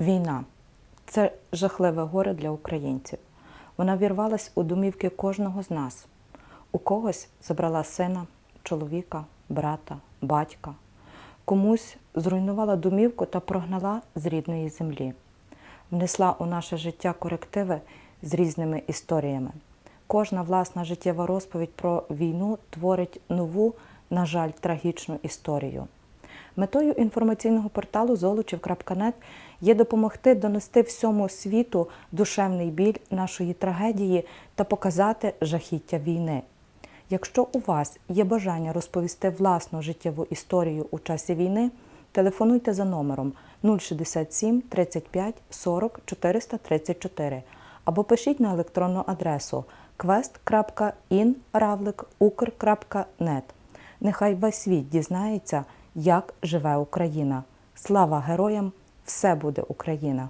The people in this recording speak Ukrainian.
Війна це жахливе горе для українців. Вона вірвалась у домівки кожного з нас. У когось забрала сина, чоловіка, брата, батька. Комусь зруйнувала домівку та прогнала з рідної землі. Внесла у наше життя корективи з різними історіями. Кожна власна життєва розповідь про війну творить нову, на жаль, трагічну історію. Метою інформаційного порталу золочів.нет є допомогти донести всьому світу душевний біль нашої трагедії та показати жахіття війни. Якщо у вас є бажання розповісти власну життєву історію у часі війни, телефонуйте за номером 067 35 40 434 або пишіть на електронну адресу quest.in.ravlik.ukr.net. Нехай весь світ дізнається, як живе Україна. Слава героям! Все буде Україна!